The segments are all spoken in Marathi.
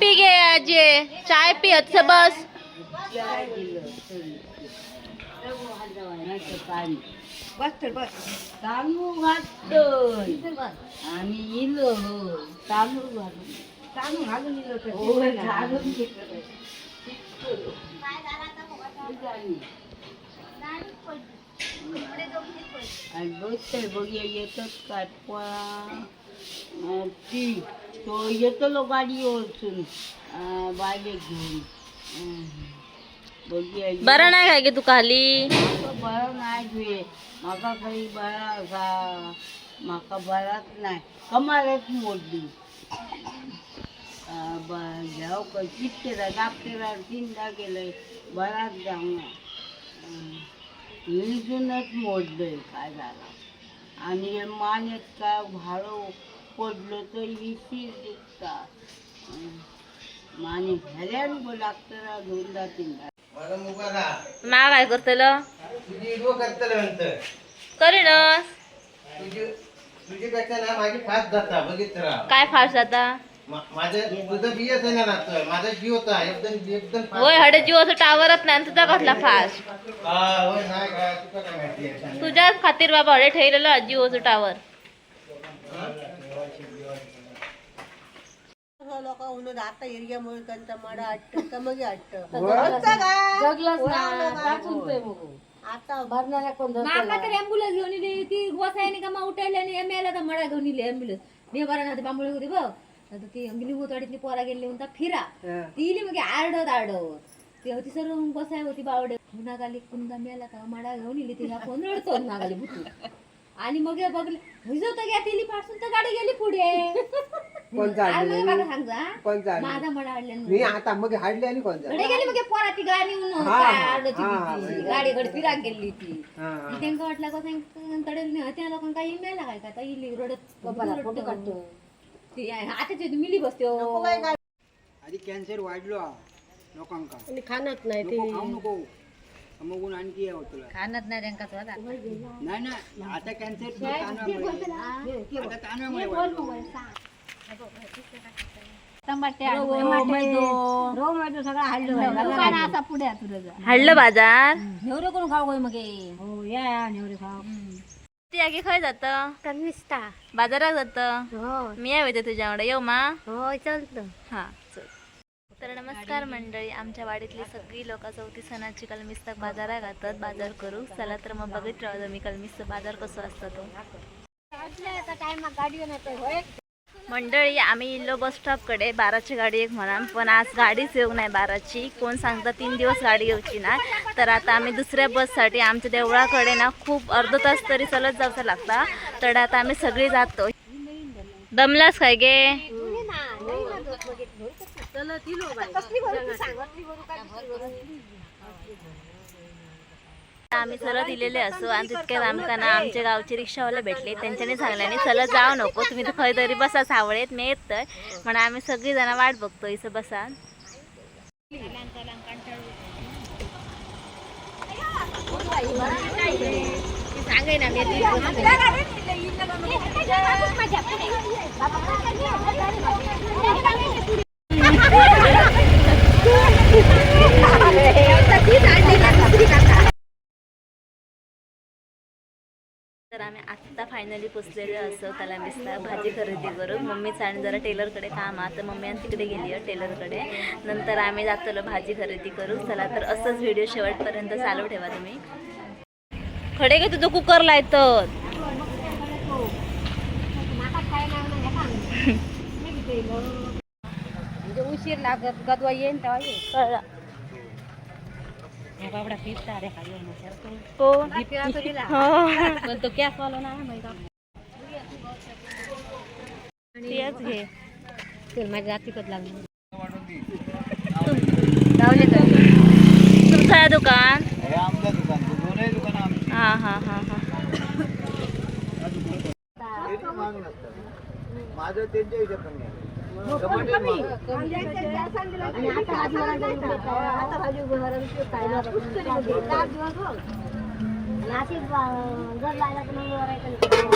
पी घे आजी. चाय पी अच्छा बस. तांदूळ घातलं. आणि इलो. तांदूळ घालून तांदूळ घालून इलो घालून घेतलं आणि बघते बघूया येतात काय पळा अं, ती तो येतो गाडी ओळखून बायले घेऊन बरं नाही काय गे तू खाली बरं नाही तुये म्हाका काही बरा असा म्हाका बराच नाही कमारच मोडली घ्याव काय कितकेरा दापतेरा तीनदा गेलंय बराच जाऊन इजूनच मोडलंय काय झालं? आणि हे मानेत काय भाडं पडलं तर इशी दुखता. अं, माने घ्यायला ब लागतं दोनदा तीनदा. मा काय करतल? करीनस तुझी पेक्षा ना माझी फास्ट जाता बघित काय फास्ट आता मा- माझं तुझं बियच आहे ना राहतोय माझा जीव होता एकदम एकदम fast. होय हडे जिओचा टावरच नाही आणि तुझा कसला फास्ट हा, होय, नाही का? तुका काय माहिती आहे? सांग. तुझ्याच खातीर बाबा हडे ठेवलेलं जिओचं टावर लोक आता एरियामुळे त्यांचा माडा आटत का मग आटत आता भरणाऱ्या कोण माका तर घेऊन इली ती गोसायनी का मा उठायला आणि तर मडा घेऊन इली ॲम्ब्युलन्स मी बरा ना बांबळे होती बघ आता ती अंगली होतवाडीतली पोरा गेली म्हणता फिरा. ती इली मग आरडत आरडत. ती होती सर्व गोसाय होती बावडे. नागाली कुंदा मेला का? मडा घेऊन इली तिला कोण रडतो नागाली बुटू? आणि मग हे बघले भिजवत घ्या तिली पासून तर गाडी गेली पुढे. आणि मग मला सांग जा. माझा मडा मी आता मग हाडले आणि कोण घडे गेली मग पोरा ती गाडी हा, हा, हा. हा, गाडी घड फिराक गेली ती. हा, हा. आणि वाटलं का सांग तडेल नाही त्या लोकांना काही मेला काय का इली रडत. फोटो काढतो. ती आता ते मिली बसते हो. आधी कॅन्सर वाढलो हा लोकांका. खाणत नाही नको खाऊ नको. मग आणखी हे तुला. खाणत नाही त्यांका तो आता. नाही ना? कॅन्सर वाढलो टमाटे सगळं. हाडलं बाजार? नेवरे करून खाऊ गय मग हो. या नेवरे खाव ती आगी खय जात? बाजारात जात मी येते तुझ्याकडे येऊ मा. हो चालतं. हा चल. तर नमस्कार मंडळी. आमच्या वाडीतली सगळी लोक चौथी सणाची कलमिस्तक बाजारात घातात बाजार करू. चला तर मग बघित राहू मी कलमिस्त बाजार कसो असतो तो. मंडळी आम्ही इल्लो बस स्टॉपकडे बाराची गाडी एक म्हणा पण आज गाडीच येऊ नाही बाराची. कोण सांगता तीन दिवस गाडी येऊची नाही तर आता आम्ही दुसऱ्या बससाठी आमच्या देवळाकडे ना खूप अर्ध तास तरी चलत जावचं लागता. तर आता आम्ही सगळी जातो. दमलास काय गे? आम्ही सरळ दिलेले असो आणि तितक्यात आमका ना आमच्या गावचे रिक्षावाले भेटले त्यांच्याने सांगल्याने चला जाऊ नको तुम्ही तर खंय तरी बसा सावळेत मी येतय. म्हणून आम्ही सगळी जण वाट बघतो इथं बसा सांगे ना मी तर आम्ही आत्ता फायनली पोचलेलो असो त्याला मिसळा भाजी खरेदी करून. मम्मीचं आणि जरा टेलरकडे काम आहे. तर मम्मी आणि तिकडे गेली आहे टेलरकडे. नंतर आम्ही जातो भाजी खरेदी करू चला तर असंच व्हिडिओ शेवटपर्यंत चालू ठेवा तुम्ही. खडे गे तुझं कुकर लायतं म्हणजे उशीर लागत गदवा येईन तेव्हा तो हो. पण तो गॅस वाला ना तेच घे चल माझ्या जाती लागली. लावले का तुमचं आहे दुकान? हे हा हा हा हा माझं. त्यांच्या हिशोबाने.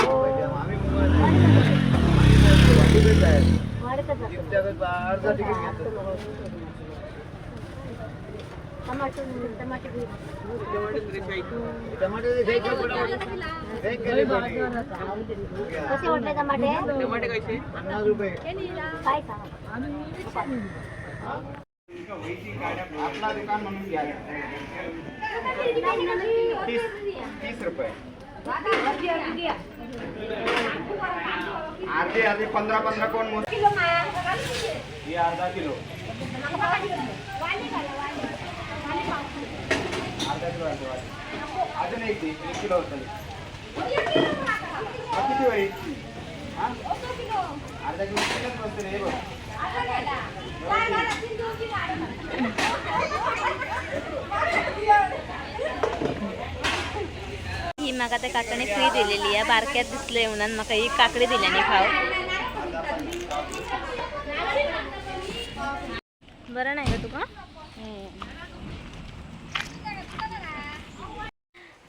हो. आम्ही मुंबईला आहे. वाढीतच आहे. कसे वाटले टमाटे? पन्नास रुपये काय सांग? आपला दुकान म्हणून घ्या तीस तीस रुपये अर्धे अर्धे पंधरा पंधरा कोण मोज ही अर्धा किलो. अजून एक दे, एक किलो होतं किती होईल अर्धा किलो रे बघ ही म्हाका त्या काकाने फ्री दिलेली आहे. बारक्यात दिसले म्हणून म्हाका ही काकडी दिल्याने खाव बरं नाही का तुका?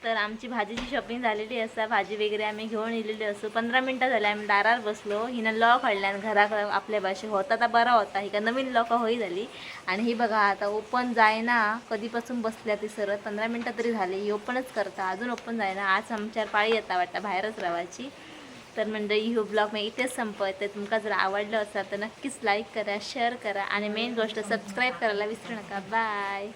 तर आमची भाजीची शॉपिंग झालेली असा भाजी वगैरे आम्ही घेऊन येलेली असू. पंधरा मिनटं झाली आम्ही दारार बसलो. हिनं लॉक हाडल्यान घराक आपल्या भाषेत होता तर बरा होता. ही का नवीन लॉक होई झाली. आणि ही बघा आता ओपन जायना. कधीपासून बसल्या ती सरळ? पंधरा मिनटं तरी झाली. ही ओपनच करता. अजून ओपन जायना. आज आमच्यावर पाळी येता वाटतं बाहेरच रावायची. तर मंडळी ह्यो ब्लॉग मी इथेच संपत तर तुमका जर आवडलं असेल तर नक्कीच लाईक करा शेअर करा. आणि मेन गोष्ट सबस्क्राईब करायला विसरू नका. बाय